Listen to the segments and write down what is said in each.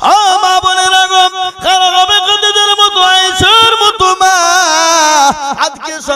I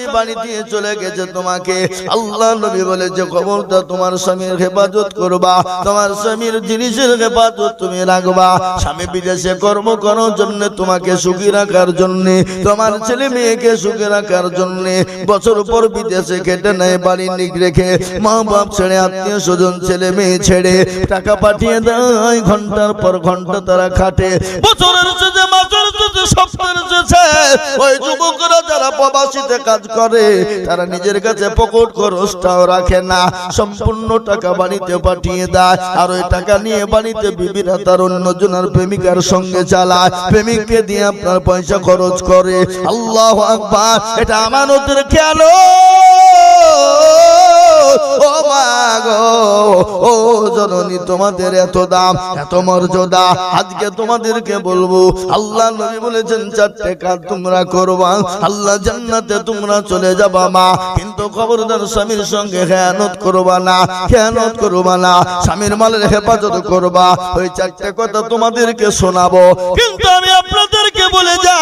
স্বামী বাড়ি দিয়ে চলে গেছে তোমাকে। আল্লাহ নবী বলেছে খবরটা তোমার স্বামীর হেফাজত করবা, তোমার স্বামীর জিনিসের হেফাজত তুমি রাখবা। স্বামী বিদেশে কর্ম করার জন্য তোমাকে সুখী রাখার জন্য, তোমার ছেলে মেয়েকে সুখী রাখার জন্য, বছর পর বিদেশে কেটে নেয়, বাড়ি নিক রেখে মা বাপ ছেড়ে, আত্মীয় স্বজন ছেলে মেয়ে ছেড়ে টাকা পাঠিয়ে দেয়, ঘণ্টার পর ঘণ্টা তারা খাটে। বছরের শেষে শেষে সপ্তাহের শেষে ওই যুবকরা যারা প্রবাসীতে কাজ করে, তারা নিজের কাছে পকেট খরচটাও রাখে না। সম্পূর্ণ টাকা বাড়িতে পাঠিয়ে দেয় আর ওই টাকা নিয়ে বাড়িতে বিবিরা তার অন্যজনের প্রেমিকার সঙ্গে চালায়। প্রেমিককে দিয়ে আপনার পয়সা খরচ করে। আল্লাহ আকবার, এটা আমানতের খেয়াল। ও মা গো। ও জননী, তোমাদের এত দাম, এত মর্যাদা, আজকে তোমাদেরকে বলব, আল্লাহ নবী বলেছেন, চারটে কাজ তোমরা করবা, আল্লাহ জান্নাতে তোমরা চলে যাবা মা, কিন্তু খবরদার স্বামীর সঙ্গে খেয়ানত করবা না, খেয়ানত করবা না, স্বামীর মালের হেফাজত করবা, ওই চারটে কথা তোমাদেরকে শোনাবো, কিন্তু আমি আপনাদেরকে বলে যাই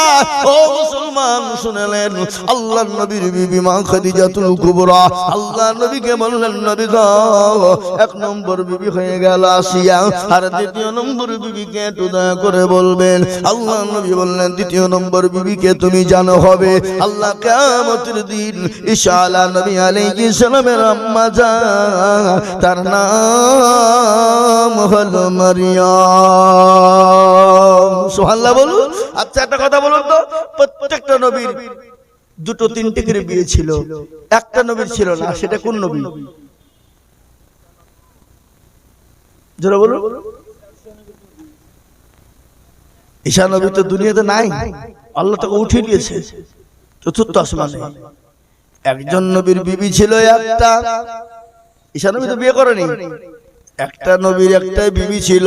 ও মুসলমান, শুনেলেন? আল্লাহ নবীর বিবি মা খাদিজাতুল কুবরা, আল্লাহ নবীকে বললেন, নবী গো, এক নম্বর বিবি হয়ে গেল আসিয়া, আর দ্বিতীয় নম্বর বিবিকে একটু দয়া করে বলবেন। আল্লাহ নবী বললেন, দ্বিতীয় নম্বর বিবিকে তুমি জানো হবে। আল্লাহ কিয়ামতের দিন ঈসা আলা নবী আলাইহিস সালামের আম্মা জান তার নাম হলো মারিয়াম। সুবহানাল্লাহ বলুন। আচ্ছা একটা কথা বলুন তো। প্রত্যেকটা নবীর দুটো, তিনটে করে বিয়ে ছিল। একটা নবীর ছিল না, সেটা কোন নবী? জোরে বলুন। ঈশা নবী তো দুনিয়াতে নাই। আল্লাহ তাকে উঠিয়ে দিয়েছে চতুর্থ আসমানে। একজন নবীর বিবি ছিল একটা। ঈশা নবী তো বিয়ে করেনি। একটা নবীর একটাই বিবি ছিল,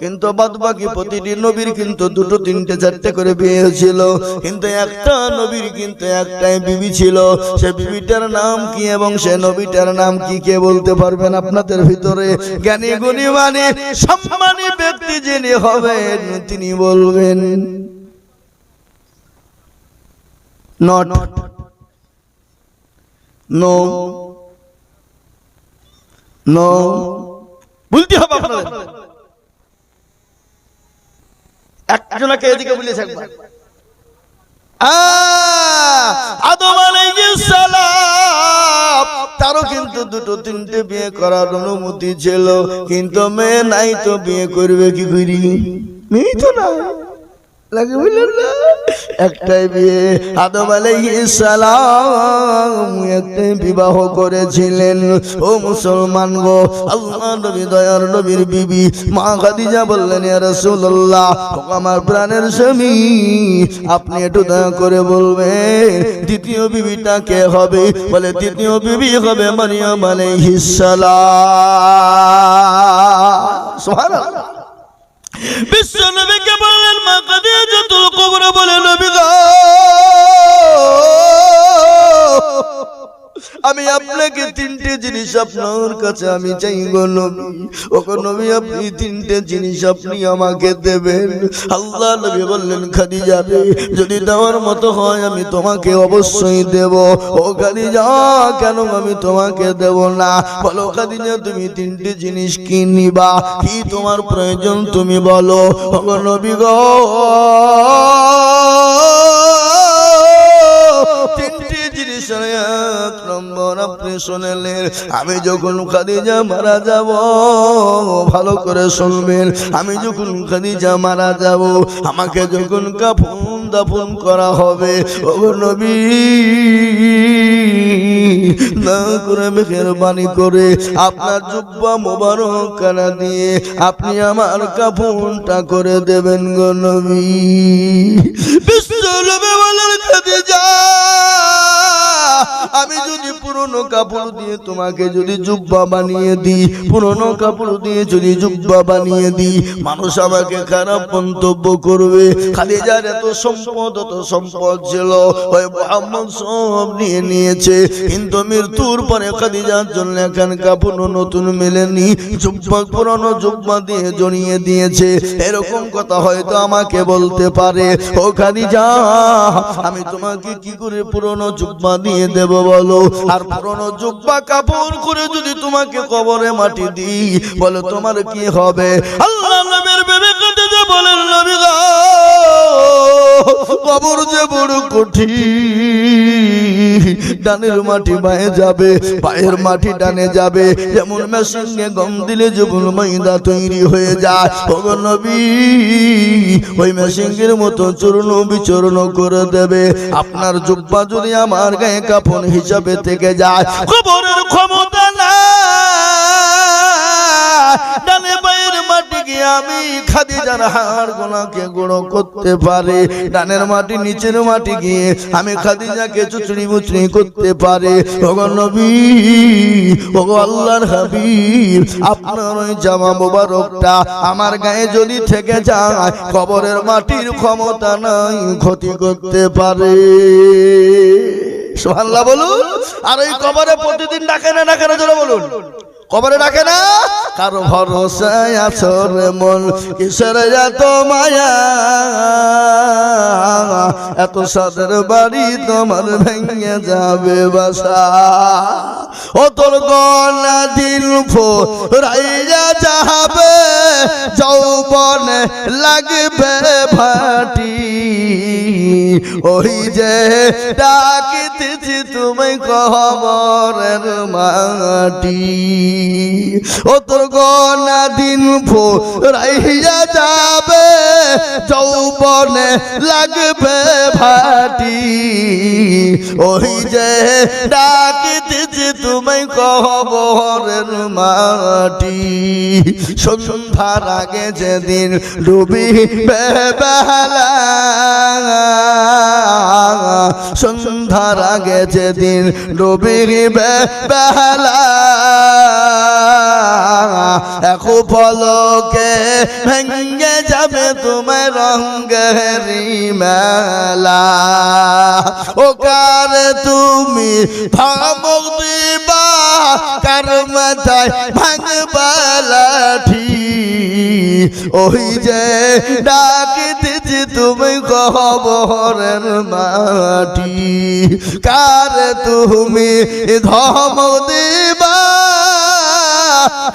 কিন্তু বাদ বাকি প্রতিটি নবীর কিন্তু দুটো, তিনটে, চারটে করে বিয়ে হয়েছিল। কিন্তু একটা নবীর কিন্তু একটাই বিবি ছিল, সে বিবিটার নাম কি এবং সে নবীটার নাম কি কে বলতে পারবেন আপনাদের ভিতরে? জ্ঞানী গুণী মানে সম্মানী ব্যক্তি যিনি হবেন, তিনি বলবেন, নট, নো নো বলতে হবে আপনাদের। এদিকে বলেছে একবার। আদম তারও কিন্তু দুটো তিনটে বিয়ে করার অনুমতি ছিল। কিন্তু মেয়ে নাই তো বিয়ে করবে কি করি? মেয়ে তো না লাগে বুঝলেন না। একটাই বিয়ে। আদম সালাম একটাই বিবাহ করেছিলেন। ও মুসলমান গো, আল্লাহ নবী, দয়ার নবীর বিবি, মা খাদিজা বললেন রাসূলুল্লাহ ও আমার প্রাণের স্বামী, আপনি একটু দয়া করে বলবেন, দ্বিতীয় বিবিটা কে হবে? বলে, দ্বিতীয় বিবি হবে মারিয়াম আলাইহিস সুবহানাল্লাহ। বিশ্ব নবীকে বললেন মা কাদিজাতুল কুবরা বলে নবী গো। আমি আপনাকে তিনটে জিনিস আপনার কাছে আমি চাই গো নবী, আপনি তিনটে জিনিস আপনি আমাকে দেবেন। আল্লাহ নবী বললেন, খাদিজা রে, যদি দেওয়ার মতো হয় আমি তোমাকে অবশ্যই দেব। ও খাদিজা, কেন আমি তোমাকে দেব না? বলো খাদিজা, তুমি তিনটে জিনিস কি নিবা? কি তোমার প্রয়োজন তুমি বলো। ও নবী গো নম্বর আপনি শুনলেন। আমি যখন খাদিজা মারা যাব, ভালো করে শুনবেন। আমি যখন খাদিজা মারা যাব, আমাকে যখন কাফন দাফন করা হবে, ও নবী, না করে মেহরবানি করে আপনার জুব্বা মোবারক কানা দিয়ে আপনি আমার কাফনটা করে দেবেন গো নবী। বিশ্ব বলেন, খাদিজা! আমি যদি পুরনো কাপড় দিয়ে তোমাকে যদি জুব্বা বানিয়ে দিই, পুরনো কাপড় দিয়ে যদি জুব্বা বানিয়ে দিই, মানুষ আমাকে খারাপ মন্তব্য করবে। খালিজার এত সম্পদ এত সম্পদ ছিল। সব নিয়ে নিয়েছে। কিন্তু মৃত্যুর পরে খাদিজার জন্য এখন কাপড় নতুন মেলেনি। জুব্বা, পুরনো জুব্বা দিয়ে জড়িয়ে দিয়েছে। এরকম কথা হয়তো আমাকে বলতে পারে। ও খাদিজা, আমি তোমাকে কি করে পুরনো জুব্বা দিয়ে দেব? কবরে মাটি দিই বলো তোমার কি হবে? আল্লাহ বলেন নবী কবর যে বড় কঠিন, ডানের মাটি বায়ে যাবে, পায়ের মাটি ডানে যাবে, যেমন মেশিনে গম দিলে যেমন ময়দা তৈরি হয়ে যায়। ওগো নবী, ওই মেশিনের মতো চূর্ণ বিচূর্ণ করে দেবে। আপনার জুব্বা যদি আমার গায়ে কাপড় হিসাবে থেকে যায় খবরের ক্ষমতা না ডানে গিয়ে আমি খাদিজার গুঁড়ো করতে পারে, ডানের মাটি নিচের মাটি গিয়ে আমি খাদিজাকে চুচড়ি মুচড়ি করতে পারে। ওগো নবী আল্লাহর আপনার ওই জামা মোবারকটা আমার গায়ে যদি থেকে যায়, কবরের মাটির ক্ষমতা নাই, ক্ষতি করতে পারে। সুবহানাল্লাহ বলুন, আর ওই কবরে প্রতিদিন ডাকে না ডাকে না বলুন। কবরে ডাকে না? কারও ভরসায় আসর মন, কিসের এত মায়া? এত সাদের বাড়ি তোমার ভেঙে যাবে বাসা। ও তোর গলা দিল ফো রাইয়া যাবে যৌবনে লাগবে ভাটি। ওই যে ডাকিতেছি তুমি কবরের মাটি। ও তোর গনা দিন ফো রাইয়া যাবে, যৌবনে লাগবে ভাটি। ওই যে ডাকিতেছি তুমি কবরের মাটি। সন্ধ্যার আগে যেদিন ডুবি বেলা সন্ধ্যার আগে যেদিন ডুবি বেলা এখন পলকে ভেঙ্গে যাবে তোমার রঙ্গেরি মেলা। ও কার তুমি দিবা কার মাথায় ভাঙবা লাঠি। ওই যে ডাকি দিছি তুমি কবরের মাটি। কার তুমি ধম দেবা?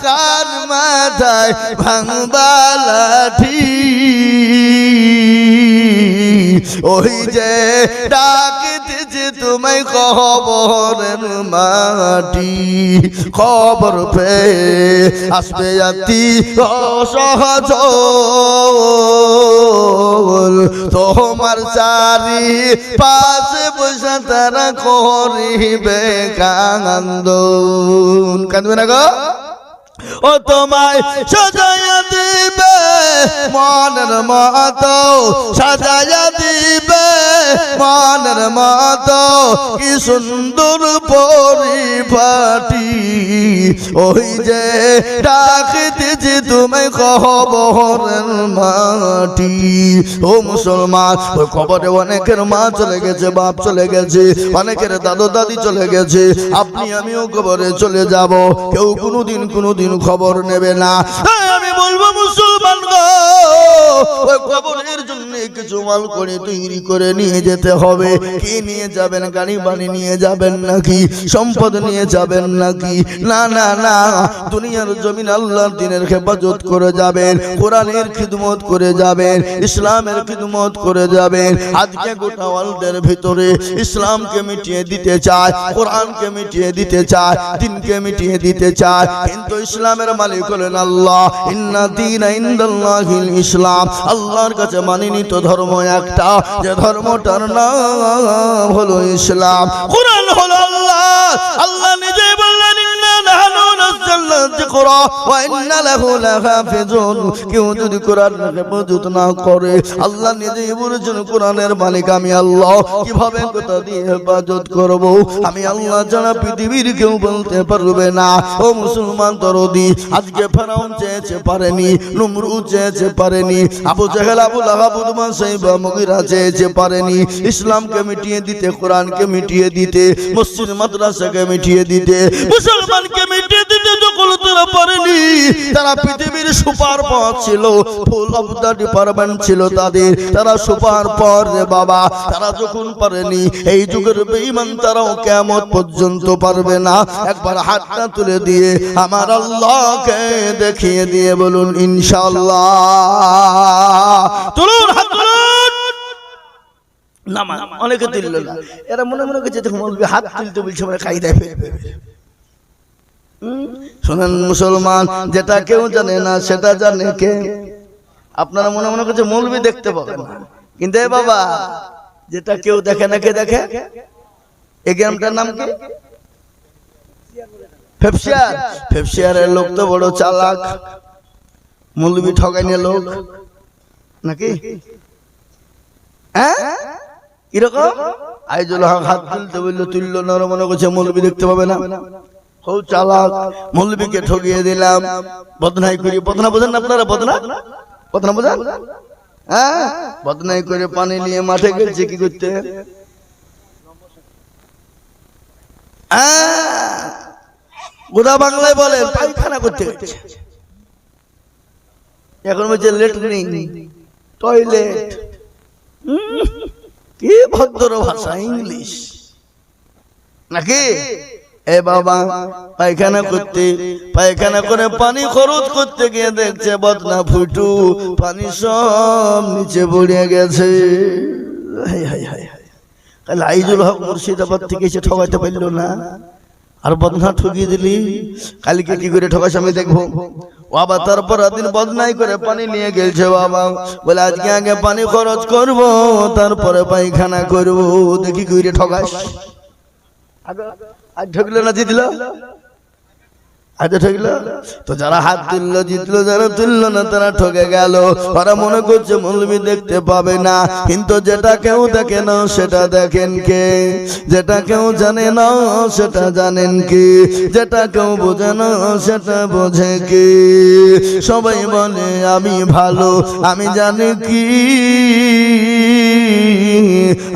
কার মাথায় ভাঙবা লাঠি? ওই যে ডাকিতেছি তুমি খবরের মাটি। খবর পে আসবে জাতি অসহজ। তোমার চারি পাশে বসে তারা করিবে কান্দন। কান্দবে না গো? ও তোমায় সাজাইয়া দিবে। মনের মতো সাজাইয়া দিবে। মনের মতো কি সুন্দর পরিপাটি। ওই যে ডাকিতেছি তুমি খবরের মাটি। ও মুসলমান, ওই খবরে অনেকের মা চলে গেছে, বাপ চলে গেছে, অনেকের দাদু দাদি চলে গেছে। আপনি আমিও খবরে চলে যাব। কেউ কোনোদিন কোনোদিন খবর নেবে না। আমি বলব মুসলমান কিছু মাল করে তৈরি করে নিয়ে যেতে হবে। কি নিয়ে যাবেন, গাড়ি বাড়ি নিয়ে যাবেন নাকি? সম্পদ নিয়ে যাবেন নাকি? না না না। দুনিয়ার জমিন আল্লাহর দিনের হেফাজত করে যাবেন, কোরআনের খিদমত করে যাবেন, ইসলামের খিদমত করে যাবেন। আজকে গোটা ওয়ার্ল্ডের ভিতরে ইসলামকে মিটিয়ে দিতে চায়, কোরআনকে মিটিয়ে দিতে চায়, দিনকে মিটিয়ে দিতে চায়। কিন্তু ইসলামের মালিক হলেন আল্লাহ। ইন্না দিন ইসলাম। আল্লাহর কাছে মানিনি মানিনিত ধর্ম একটা যে ধর্মটার নাম হলো ইসলাম। কোরআন হলো আল্লাহ। আল্লাহ নিজে ইসলামকে মিটিয়ে দিতে কোরআনকে মিটিয়ে দিতে মসজিদ মাদ্রাসাকে মিটিয়ে দিতে মিটিয়ে দিতে যখন তারা পারেনি তারা পৃথিবীর সুপার পথ ছিল ফুল অফ দ্য ডিপার্টমেন্ট ছিল তাদের। তারা সুপার পর রে বাবা তারা যখন পারেনি এই যুগের বেঈমান তারাও কেমন পর্যন্ত পারবে না। একবার হাতটা তুলে দিয়ে আমার আল্লাহকে দেখিয়ে দিয়ে বলুন ইনশাআল্লাহ। তুলুন হাত তুলুন। অনেকে তুলল না। এরা মনে মনে করছে হাত তুলতে বলছে মানে কায়দায় ফেলবে শোনেন মুসলমান, যেটা কেউ জানে না, সেটা জানে কে? আপনারা মনে মনে করছে মৌলবি দেখতে পাবেন না। কিন্তু এ বাবা, যেটা কেউ দেখে না, কে দেখে? এই গেমটার নাম কি? ফেফসিয়ার ফেফসিয়ারের লোক তো বড় চালাক। মৌলবি ঠগাইনে লোক। নাকি? হ্যাঁ? কীরকম? আইজুল হক হাত তুলতে বলল, তুললো না, ওরা মনে করছে মৌলবি দেখতে পাবে না। খুব চালাক মৌলবীকে ঠকিয়ে দিলাম। বদনাই করি বদনা বোঝেন আপনারা বদনা? বদনা বোঝেন? হ্যাঁ? বদনাই করে পানি নিয়ে মাঠে গেছে কি করতে হ্যাঁ, গোদা বাংলায় বলে পায়খানা করতে গেছে। এখন বলছে লেটরিন টয়লেট কি ভদ্র ভাষা ইংলিশ। নাকি? এ বাবা, পায়খানা করতে, পায়খানা করে পানি খরচ করতে গিয়ে দেখছে বদনা ফুটু, পানি সব নিচে পড়ে গেছে। আইজুল হক মুর্শিদাবাদ থেকে এসে ঠকাইতে পারল না। আর বদনা ঠকিয়ে দিলি, কালকে কি করে ঠকাস আমি দেখব। আবার তারপর দিন বদনাই করে পানি নিয়ে গেলছে বাবা। বলে, আজকে আগে পানি খরচ করব, তারপরে পায়খানা করব, দেখি করে ঠকাস। আজ ঠকলো না জিতলো? তো যারা হাত তুললো, জিতলো, যারা তুললো না, তারা ঠকে গেল। ওরা মনে করছে মৌলবি দেখতে পাবে না। কিন্তু যেটা কেউ দেখে না, সেটা দেখেন কে? যেটা কেউ জানে না, সেটা জানেন কে? যেটা কেউ বোঝে না, সেটা বোঝে কে? সবাই বলে, আমি ভালো, আমি জানি কি।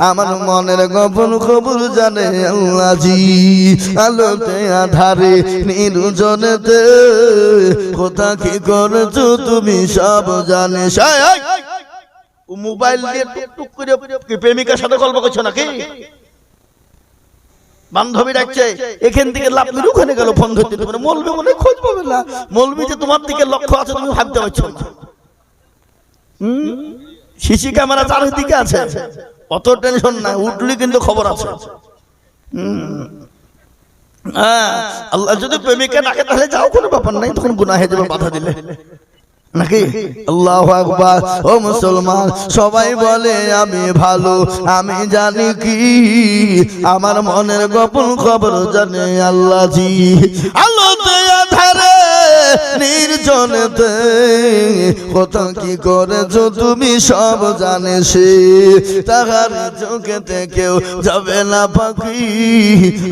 আমার মনের গোপন খবর জানে আল্লাহজি আলোতে আধারে নির্জনেতে কোথা কি করেছ তুমি সব। ও মোবাইল দিয়ে টুক টুক করে প্রেমিকার সাথে গল্প করছ নাকি? বান্ধবী ডাকছে, এখান থেকে লাভ মেরে ওখানে গেল ফোন ধরতে। পারে মলবি মনে খোঁজ পাবে না। মলবি যে তোমার দিকে লক্ষ্য আছে, তুমি ভাবতে পারছ না। সিসি ক্যামেরা চারিদিকে আছে। অত টেনশন নাই, উঠলি কিন্তু খবর আছে। আল্লাহ যদি প্রেমিকা ডাকে তাহলে যাও, কোনো ব্যাপার তখন হয়ে বাধা দিলে। নাকি? আল্লাহ আকবার। ও মুসলমান, সবাই বলে, আমি ভালো, আমি জানি কি, আমার মনের গোপন খবর জানে আল্লাহ জি। আধারে নির্জনেতে কত কি করেছ তুমি সব জানে সে। তাহার চোখেতে কেউ যাবে না পাখি।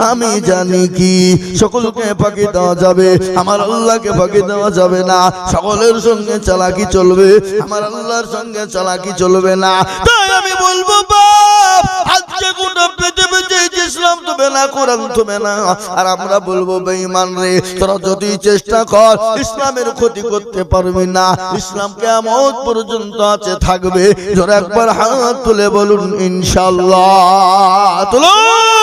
আমি জানি কি, সকলকে পাখি দেওয়া যাবে। আমার আল্লাহকে পাখি দেওয়া যাবে না। সকলের সঙ্গে চালাকি চলবে। আমার আল্লাহর সঙ্গে চালাকি চলবে না। তাই আমি বলব, বাপ, আজকে গোটা ইসলাম তুমি না, কোরআন তুমি না। আর আমরা বলব, বেঈমান রে, তোরা যদি চেষ্টা কর, ইসলামের ক্ষতি করতে পারবি না। ইসলাম কেমন পর্যন্ত আছে, থাকবে। ধর একবার হাত তুলে বলুন, ইনশাআল্লাহ। তুলুন।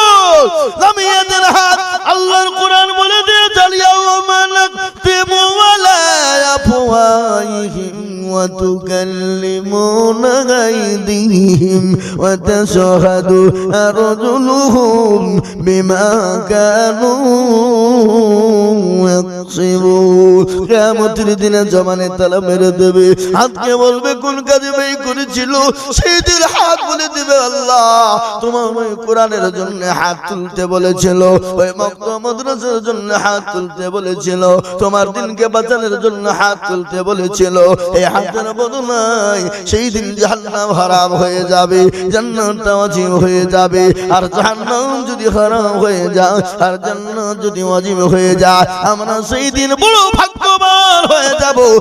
নামিয়ে দেন হাত আল্লাহর কোরআন বলে দিয়ে চালিয়াও মানাক তিমু ওয়ালা আফওয়াহিম وتكلمون أيديهم وتشهد أرجلهم بما كانوا يكسبون কেমতির দিনে জমানে তালা মেরে দেবে হাতকে বলবে কোন কাজে ব্যয় করেছিল সেই দিন হাত বলে দিবে আল্লাহ তোমার ওই কোরআনের জন্য হাত তুলতে বলেছিল। ওই মক্ত মাদ্রাসার জন্য হাত তুলতে বলেছিল। তোমার দিনকে বাঁচানোর জন্য হাত তুলতে বলেছিল। এই হাতের বদলায় সেই দিন জাহান্নাম হারাম হয়ে যাবে, জান্নাতটা অজীব হয়ে যাবে। আর জাহান্নাম যদি হারাম হয়ে যায়, আর জান্নাত যদি অজীব হয়ে যায়, আমরা সেই দিন বড় ভাগ্যবান হয়ে যাব।